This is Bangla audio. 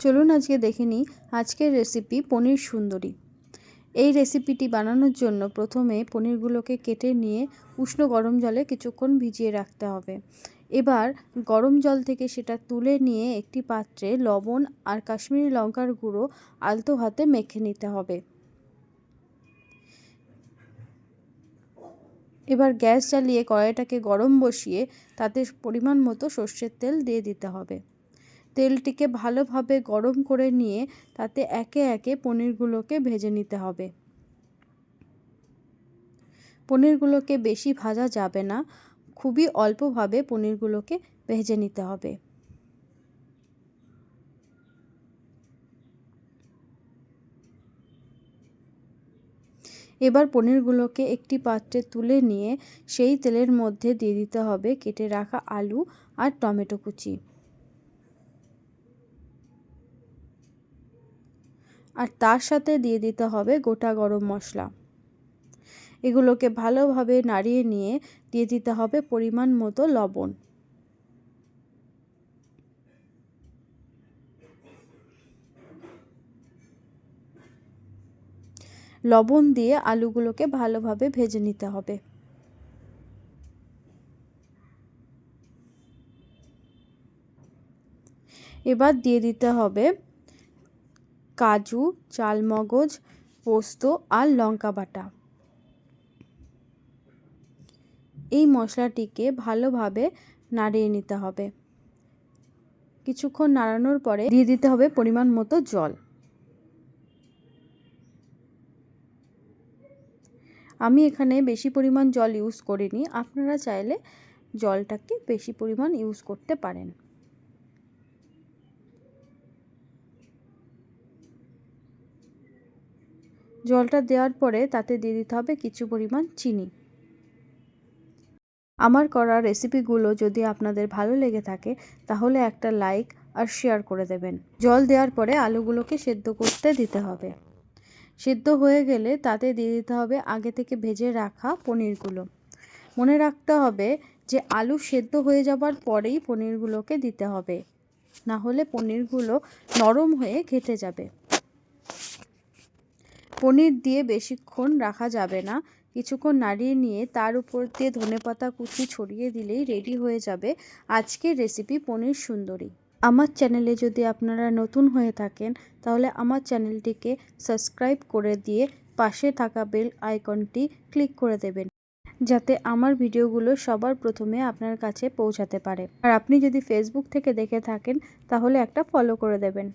চলুন আজকে দেখে নিই আজকের রেসিপি পনির সুন্দরী। এই রেসিপিটি বানানোর জন্য প্রথমে পনিরগুলোকে কেটে নিয়ে উষ্ণ গরম জলে কিছুক্ষণ ভিজিয়ে রাখতে হবে। এবার গরম জল থেকে সেটা তুলে নিয়ে একটি পাত্রে লবণ আর কাশ্মীরি লঙ্কার গুঁড়ো আলতো হাতে মেখে নিতে হবে। এবার গ্যাস জ্বালিয়ে কড়াইটাকে গরম বসিয়ে তাতে পরিমাণ মতো সর্ষের তেল দিয়ে দিতে হবে। তেলটিকে ভালোভাবে গরম করে নিয়ে তাতে একে একে পনিরগুলোকে ভেজে নিতে হবে। পনিরগুলোকে বেশি ভাজা যাবে না, খুবই অল্পভাবে পনিরগুলোকে ভেজে নিতে হবে। এবার পনিরগুলোকে একটি পাত্রে তুলে নিয়ে সেই তেলের মধ্যে দিয়ে দিতে হবে কেটে রাখা আলু আর টমেটো কুচি। আর তার সাথে দিয়ে দিতে হবে গোটা গরম মশলা। এগুলোকে ভালোভাবে নাড়িয়ে নিয়ে দিয়ে দিতে হবে পরিমাণ মতো লবণ। লবণ দিয়ে আলুগুলোকে ভালোভাবে ভেজে নিতে হবে। এবার দিয়ে দিতে হবে কাজু, চালমগজ, পোস্ত আর লঙ্কা বাটা। এই মশলাটিকে ভালোভাবে নাড়িয়ে নিতে হবে। কিছুক্ষণ নাড়ানোর পরে দিয়ে দিতে হবে পরিমাণ মতো জল। আমি এখানে বেশি পরিমাণ জল ইউজ করিনি। আপনারা চাইলে জলটাকে বেশি পরিমাণ ইউজ করতে পারেন। জলটা দেওয়ার পরে তাতে দিয়ে দিতে হবে কিছু পরিমাণ চিনি। আমার করা রেসিপিগুলো যদি আপনাদের ভালো লেগে থাকে, তাহলে একটা লাইক আর শেয়ার করে দেবেন। জল দেওয়ার পরে আলুগুলোকে সেদ্ধ করতে দিতে হবে। সেদ্ধ হয়ে গেলে তাতে দিয়ে দিতে হবে আগে থেকে ভেজে রাখা পনিরগুলো। মনে রাখতে হবে যে আলু সেদ্ধ হয়ে যাবার পরেই পনিরগুলোকে দিতে হবে। না হলে পনিরগুলো নরম হয়ে ঘেটে যাবে। পনির দিয়ে বেশিক্ষণ রাখা যাবে না। কিছুক্ষণ নাড়িয়ে নিয়ে তার উপর দিয়ে ধনেপাতা কুচি ছড়িয়ে দিলেই রেডি হয়ে যাবে আজকের রেসিপি পনির সুন্দরী। আমার চ্যানেলে যদি আপনারা নতুন হয়ে থাকেন, তাহলে আমার চ্যানেলটিকে সাবস্ক্রাইব করে দিয়ে পাশে থাকা বেল আইকনটি ক্লিক করে দেবেন, যাতে আমার ভিডিওগুলো সবার প্রথমে আপনার কাছে পৌঁছাতে পারে। আর আপনি যদি ফেসবুক থেকে দেখে থাকেন, তাহলে একটা ফলো করে দেবেন।